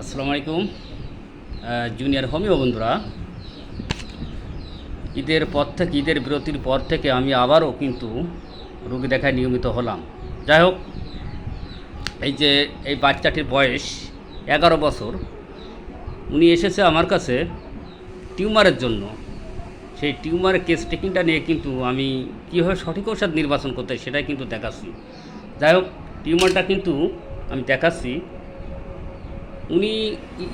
আসসালামু আলাইকুম। Junior homeo বন্ধুরা। ঈদের পর থেকে, ঈদের বিরতির পর থেকে আমি আবারও কিন্তু রোগী দেখায় নিয়মিত হলাম। যাই হোক, এই যে এই বাচ্চাটির বয়স এগারো বছর, উনি এসেছে আমার কাছে টিউমারের জন্য। সেই টিউমারের কেস টেকিংটা নিয়ে কিন্তু আমি কীভাবে সঠিক ওষুধ নির্বাচন করতে সেটাই কিন্তু দেখাচ্ছি। যাই হোক, টিউমারটা কিন্তু আমি দেখাচ্ছি। উনি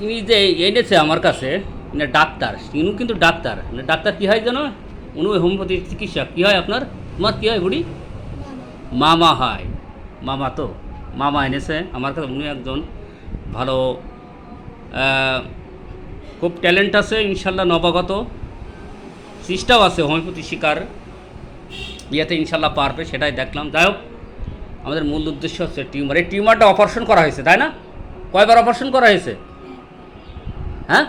ইনি যে এনেছে আমার কাছে না ডাক্তার, ইনু কিন্তু ডাক্তার। না ডাক্তার কী হয় জানো উনি হোমিওপ্যাথি চিকিৎসক। কী হয় আপনার? তোমার কী হয় বুড়ি? মামা হয়। মামা তো। মামা এনেছে আমার কাছে। উনি একজন ভালো খুব ট্যালেন্ট আছে, ইনশাল্লাহ নবাগত। চেষ্টাও আছে হোমিওপ্যাথি শিকার। ইয়েতে ইনশাল্লাহ পারবে, সেটাই দেখলাম। যাই হোক, আমাদের মূল উদ্দেশ্য হচ্ছে টিউমার। এই টিউমারটা অপারেশন করা হয়েছে, তাই না? কয়বার অপারেশন করা হয়েছে? হ্যাঁ?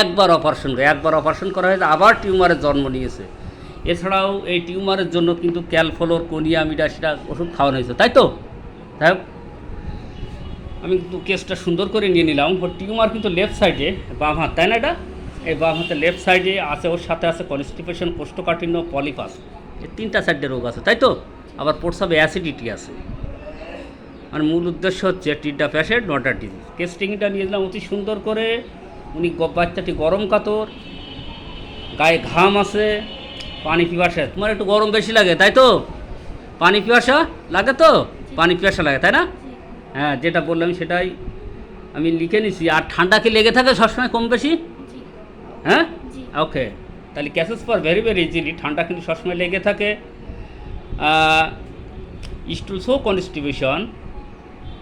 একবার। অপারেশন একবার অপারেশন করা হয়েছে আবার টিউমারের জন্ম নিয়েছে। এছাড়াও এই টিউমারের জন্য কিন্তু ক্যালফলোর কোনিয়ামিডা সেটা ওষুধ খাওয়ানো হয়েছে তাই তো? তাই হোক আমি কিন্তু কেসটা সুন্দর করে নিয়ে নিলাম ওর টিউমার কিন্তু লেফট সাইডে বাম হাত তাই না এটা? এই বাম হাতে লেফট সাইডে আছে ওর সাথে আছে কনস্টিপেশন কোষ্ঠকাঠিন্য পলিপাস এই তিনটা সাইডে রোগ আছে তাই তো? আবার প্রস্রাবে অ্যাসিডিটি আছে। আর মূল উদ্দেশ্য হচ্ছে টিডা প্যাশেন্ট নটা ডিজিজ কেস্টিংটা নিয়ে দিলাম অতি সুন্দর করে। উনি বাচ্চাটি গরম কাতর গায়ে ঘাম আছে পানি পিপাসা। তোমার একটু গরম বেশি লাগে তাই তো? পানি পিপাসা লাগে তো? পানি পিপাসা লাগে তাই না? হ্যাঁ যেটা বললাম সেটাই আমি লিখে নিছি। আর ঠান্ডা কি লেগে থাকে সবসময় কম বেশি? হ্যাঁ? ওকে। তাহলে cases for very very easily ঠান্ডা কিন্তু সবসময় লেগে থাকে। স্টুল সো কনস্টিবিউশন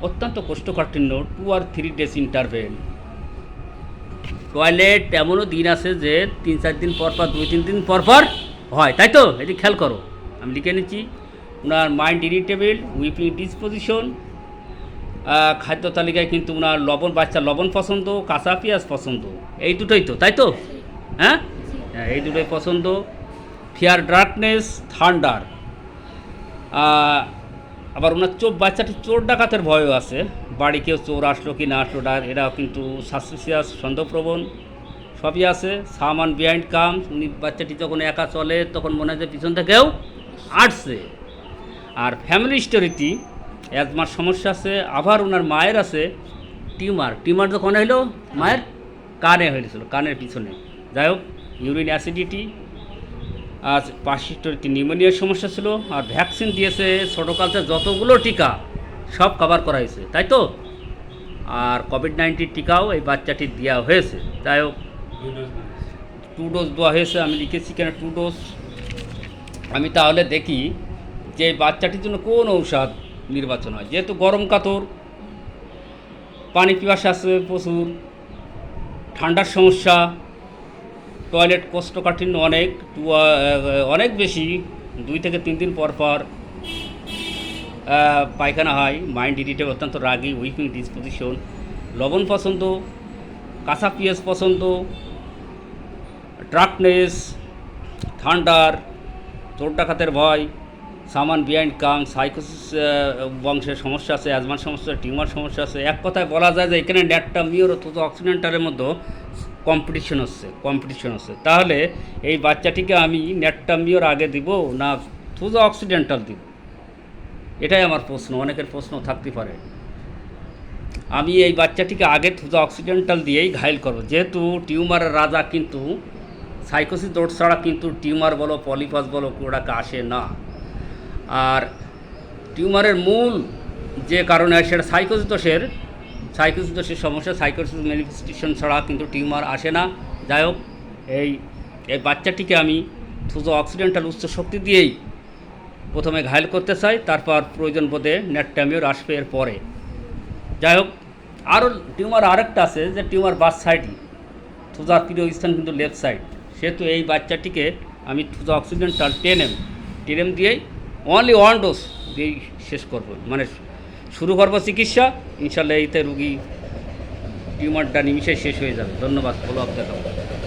অত্যন্ত কোষ্ঠকাঠিন্য টু আর থ্রি ডেজ ইন্টারভেল টয়লেট এমনও দিন আছে যে তিন চার দিন পর পর, দুই তিন দিন পর পর হয়। তাই তো? এটি খেয়াল করো। আমি লিখে নিচ্ছি। ওনার মাইন্ড ইরিটেবল উইপিং ডিসপোজিশন খাদ্য তালিকায় কিন্তু ওনার লবণ বাচ্চা লবণ পছন্দ, কাঁচা পেঁয়াজ পছন্দ। এই দুটোই তো, তাই তো? হ্যাঁ? হ্যাঁ এই দুটোই পছন্দ। ফিয়ার ডার্কনেস থান্ডার আবার ওনার চোর, বাচ্চাটি চোর ডাকাতের ভয়ও আছে। বাড়ি কেউ চোর আসলো কি না আসলো ডাক এরা কিন্তু সাসপিসিয়াস সন্দেহপ্রবণ, সবই আছে। সামান বিহাইন্ড কাম, উনি বাচ্চাটি যখন একা চলে, তখন মনে হয় যে পিছন থেকেও আসছে। আর ফ্যামিলি স্টোরিটি অ্যাজমার সমস্যা আছে, আবার ওনার মায়ের আছে, টিউমার। টিউমার যখন হইল মায়ের কানে হয়েছিল, কানের পিছনে। যাই হোক ইউরিন অ্যাসিডিটি আর পাশিস্টোরিটি নিউমোনিয়ার সমস্যা ছিল আর ভ্যাকসিন দিয়েছে ছোটোকালতে যতগুলো টিকা, সব কভার করা হয়েছে, তাই তো? আর কোভিড নাইন্টিন টিকাও এই বাচ্চাটির দেওয়া হয়েছে তাই হোক। টু ডোজ দেওয়া হয়েছে, আমি লিখেছি কেন টু ডোজ আমি তাহলে দেখি যে বাচ্চাটির জন্য কোন ঔষধ নির্বাচন হয়, যেহেতু গরম কাতর, পানি পিপাসা আছে প্রচুর, ঠান্ডার সমস্যা টয়লেট কোষ্ঠকাঠিন্য অনেক অনেক বেশি, দুই থেকে তিন দিন পর পর পায়খানা হয় মাইন্ড ইরিটেবল অত্যন্ত রাগি উইপিং ডিসপোজিশন লবণ পছন্দ, কাঁচা পেঁয়াজ পছন্দ ড্রাকনেস থান্ডার চোর ডাকাতের ভয়, সামান বিহাইন্ড কাং সাইকোসিস বংশের সমস্যা আছে অ্যাজমার সমস্যা টিউমার সমস্যা আছে। এক কথায় বলা যায় যে এখানে ন্যাটটা মিওর অথচ অক্সিডেন্টালের মধ্যে কম্পিটিশন হচ্ছে কম্পিটিশন হচ্ছে। তাহলে এই বাচ্চাটিকে আমি ন্যাটটা মিওর আগে দিব না থুজো অক্সিডেন্টাল দিব? এটাই আমার প্রশ্ন, অনেকের প্রশ্ন থাকতে পারে। আমি এই বাচ্চাটিকে আগে থুজো অক্সিডেন্টাল দিয়েই ঘায়ল করব। যেহেতু টিউমারের রাজা কিন্তু, সাইকোসিস দোষ ছাড়া কিন্তু টিউমার বলো, পলিপাস বলো, ওটাকে আসে না। আর টিউমারের মূল যে কারণে সেটা সাইকোসিস সাইকোসিস দোষের সমস্যা সাইকোসিস ম্যানিফেস্টেশন ছাড়া কিন্তু টিউমার আসে না। যাই হোক, এই এই বাচ্চাটিকে আমি থুজো অক্সিডেন্টাল উচ্চ শক্তি দিয়েই প্রথমে ঘায়ল করতে চাই, তারপর প্রয়োজন বোধে নেটটামিওর আসবে এর পরে। যাই হোক, আরও টিউমার আরেকটা আছে, যে টিউমার বাস সাইডই, থুজার প্রিয় স্থান কিন্তু লেফট সাইড। সেহেতু এই বাচ্চাটিকে আমি thuja occidentalis ten M ten M দিয়েই অনলি ওয়ান ডোজ দিয়েই শেষ করব। মানে শুরু করব চিকিৎসা। ইনশাল্লাহ এইতে রুগী টিউমারটা নিমিশে শেষ হয়ে যাবে। ধন্যবাদ। ফলো আপ দেখাবো।